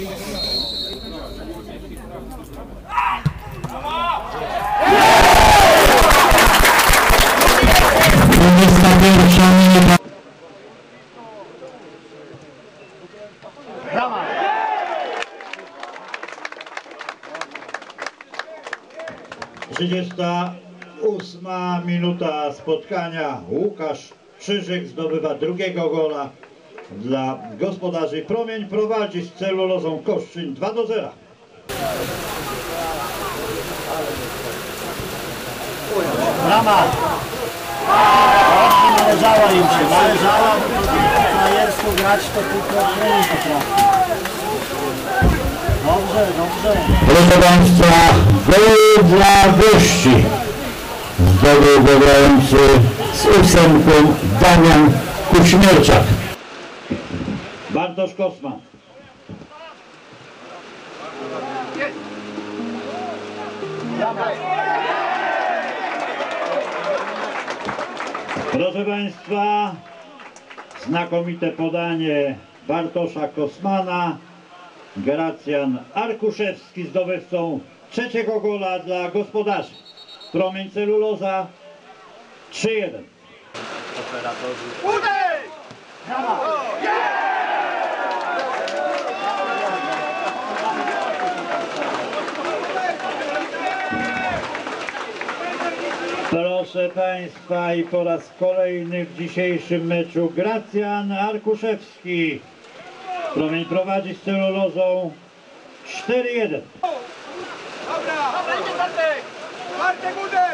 21 minuta. Trzydziesta ósma minuta spotkania. Łukasz Krzyżyk zdobywa drugiego gola dla gospodarzy. Promień prowadzi z celulozą Koszczyn 2 do 0. Brama! Właśnie należała im się, należała, bo frajersko grać to tylko nie potrafi. Dobrze, dobrze. Proszę Państwa, gol dla gości. Zdobył go grający z ósemką Damian Kuśmierczak. Bartosz Kosma. Proszę Państwa, znakomite podanie Bartosza Kosmana. Gracjan Arkuszewski zdobywcą trzeciego gola dla gospodarzy. Promień celuloza 3-1. Proszę Państwa i po raz kolejny w dzisiejszym meczu Gracjan Arkuszewski. Promień prowadzi z celulozą 4-1. Dobra! Bartek! Bartek! Dobra!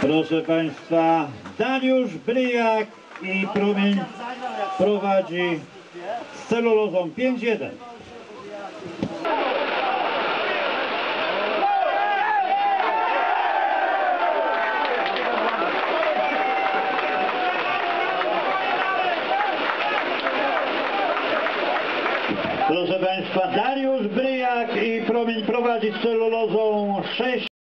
Proszę Państwa, Dariusz Bryjak i Promień prowadzi z celulozą 5-1. Proszę Państwa, Dariusz Bryjak i Promień prowadzi z celulozą 6